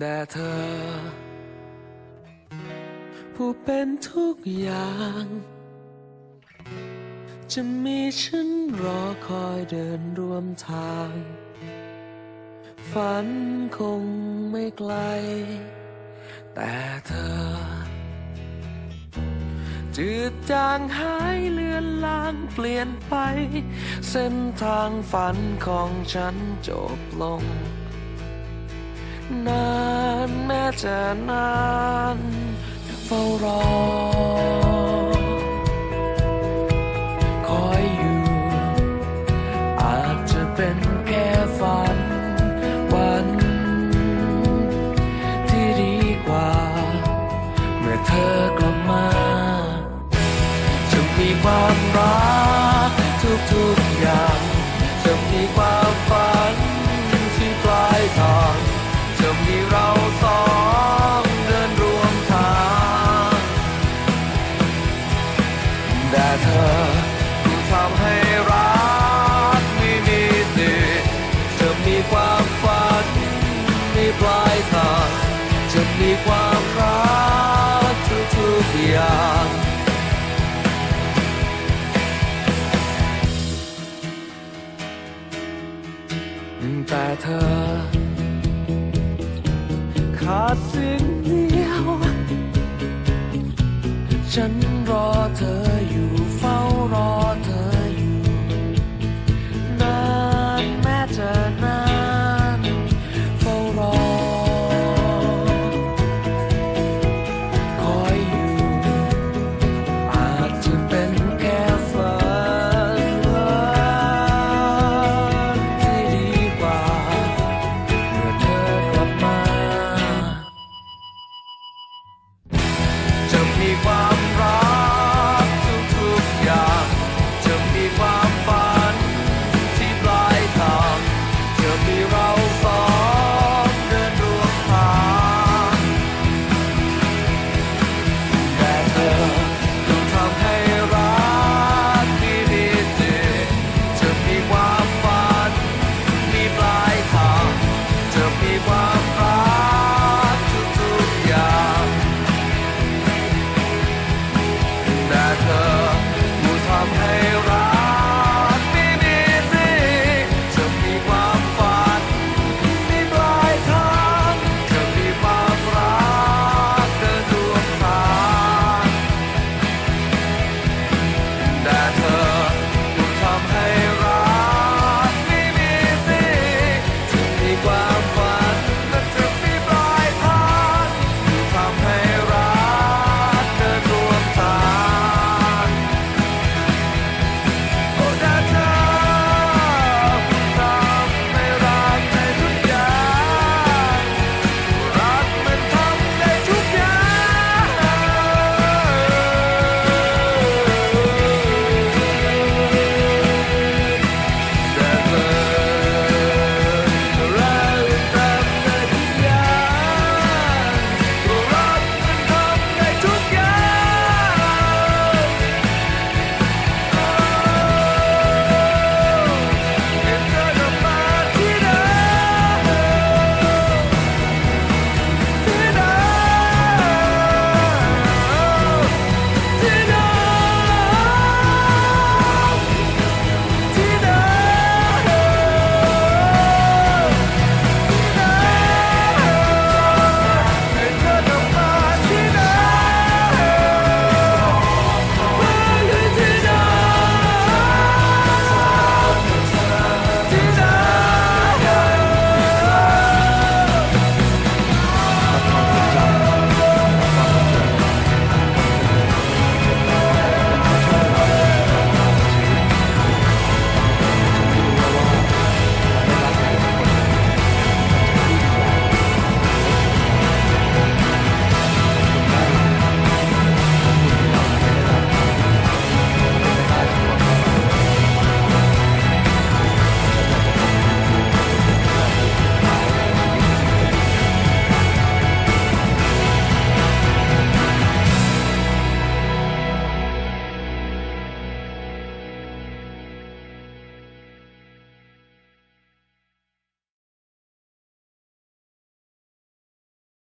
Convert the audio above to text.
แต่เธอ ผู้เป็นทุกอย่าง จะมีฉันรอคอยเดินร่วมทาง ฝันคงไม่ไกล แต่เธอ จืดจางหายเลือนลางเปลี่ยนไป เส้นทางฝันของฉันจบลง นานแม้จะนานเฝ้ารอ แต่เธอผู้ทำให้รักไม่มีติจะมีความฝันมีปลายทางจะมีความรักทุกๆอย่างแต่เธอ ขาดสิ่งเดียว ฉันรอเธอ сомневаюсь.